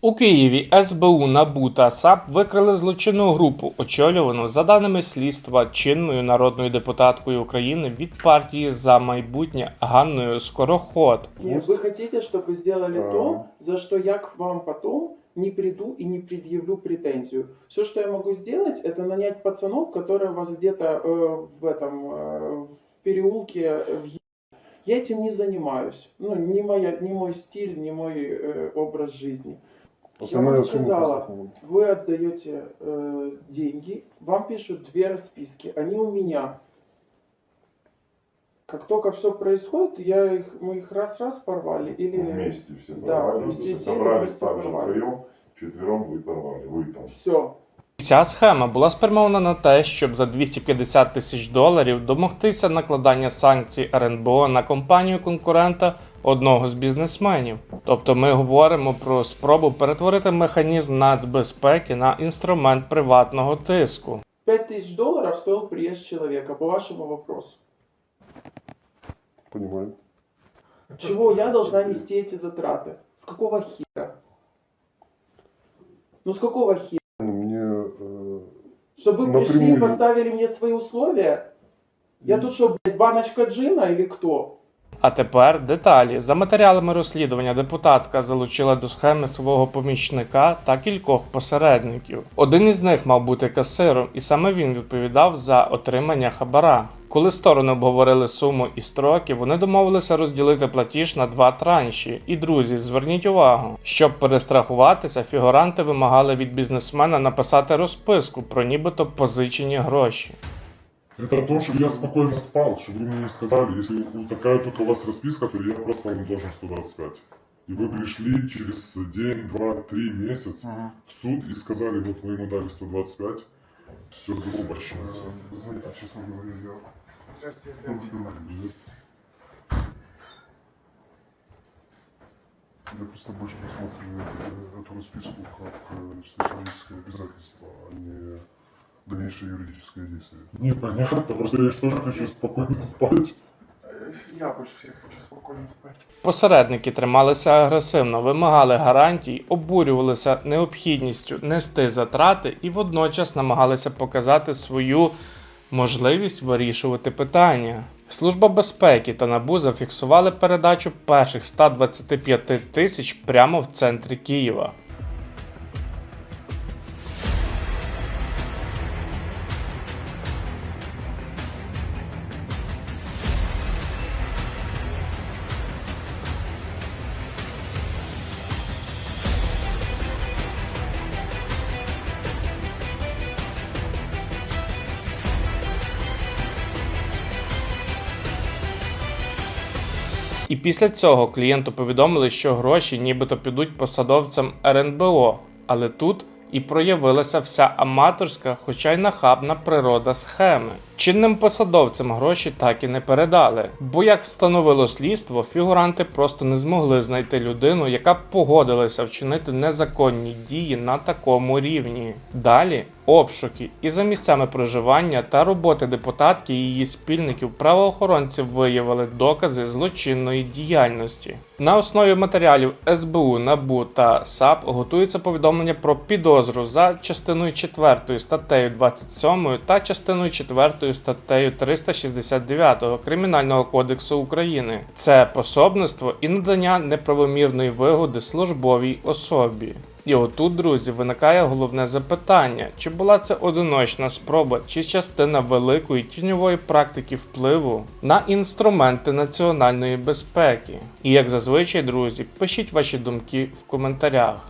У Києві СБУ, НАБУ та САП викрили злочинну групу, очолювану, за даними слідства, чинною народною депутаткою України від партії за майбутнє Ганною Скороход. Нет, вы хотите, чтобы сделали А. то, за что я к вам потом не приду и не предъявлю претензию. Все, что я могу сделать, это нанять пацанов, которые у вас где-то э, в этом э, в переулке э, в Е- я этим не занимаюсь. Ну, не, моя, не мой стиль, не мой э, образ жизни. Основная вам сумма сказала. Вы отдаете э, деньги, вам пишут две расписки, они у меня. Как только все происходит, я их, мы их раз-раз порвали или Вместе все Да, порвали. вместе Вы сели, собрались вместе так же порвали. втроем, четвером вы порвали. Вы там. все. Ця схема була спрямована на те, щоб за 250 тисяч доларів домогтися накладання санкцій РНБО на компанію конкурента одного з бізнесменів. Тобто ми говоримо про спробу перетворити механізм нацбезпеки на інструмент приватного тиску. 5000 долларов стоил приезд человека, по вашему вопросу. Понимаю. Чего я должна нести эти затраты? С какого хера? Ну с какого хера? Мне э, Чтобы вы пришли и Напрямую. поставили мне свои условия? Я тут что, блядь, баночка джина или кто? А тепер деталі. За матеріалами розслідування депутатка залучила до схеми свого помічника та кількох посередників. Один із них мав бути касиром, і саме він відповідав за отримання хабара. Коли сторони обговорили суму і строки, вони домовилися розділити платіж на два транші. І друзі, зверніть увагу, щоб перестрахуватися, фігуранти вимагали від бізнесмена написати розписку про нібито позичені гроші. Это то, что я спокойно спал, чтобы вы мне не сказали, если ну, такая только у вас расписка, то я просто вам должен 125. И вы пришли через день, два, три, месяц в суд и сказали, вот мы ему дали 125. Все грубо сейчас. Вы знаете, честно говоря, я я просто больше рассматриваю э, эту расписку как э, человеческое обязательство, а не дальнейшее юридическое действие. Непонятно, просто я тоже хочу спокойно спать. Я больше всех хочу спокойно спать. Посередники трималися агресивно, вимагали гарантій, обурювалися необхідністю нести затрати і водночас намагалися показати свою можливість вирішувати питання. Служба безпеки та НАБУ зафіксували передачу перших 125 тисяч прямо в центрі Києва. І після цього клієнту повідомили, що гроші нібито підуть посадовцям РНБО, але тут і проявилася вся аматорська, хоча й нахабна природа схеми. Чинним посадовцям гроші так і не передали, бо, як встановило слідство, фігуранти просто не змогли знайти людину, яка б погодилася вчинити незаконні дії на такому рівні. Далі обшуки і за місцями проживання та роботи депутатки і її спільників правоохоронці виявили докази злочинної діяльності. На основі матеріалів СБУ, НАБУ та САП готується повідомлення про підозру за частиною 4 статтею 27 та частиною 4 статтею 369 Кримінального кодексу України. Це пособництво і надання неправомірної вигоди службовій особі. І отут, друзі, виникає головне запитання: чи була це одиночна спроба, чи частина великої тіньової практики впливу на інструменти національної безпеки? І як зазвичай, друзі, пишіть ваші думки в коментарях.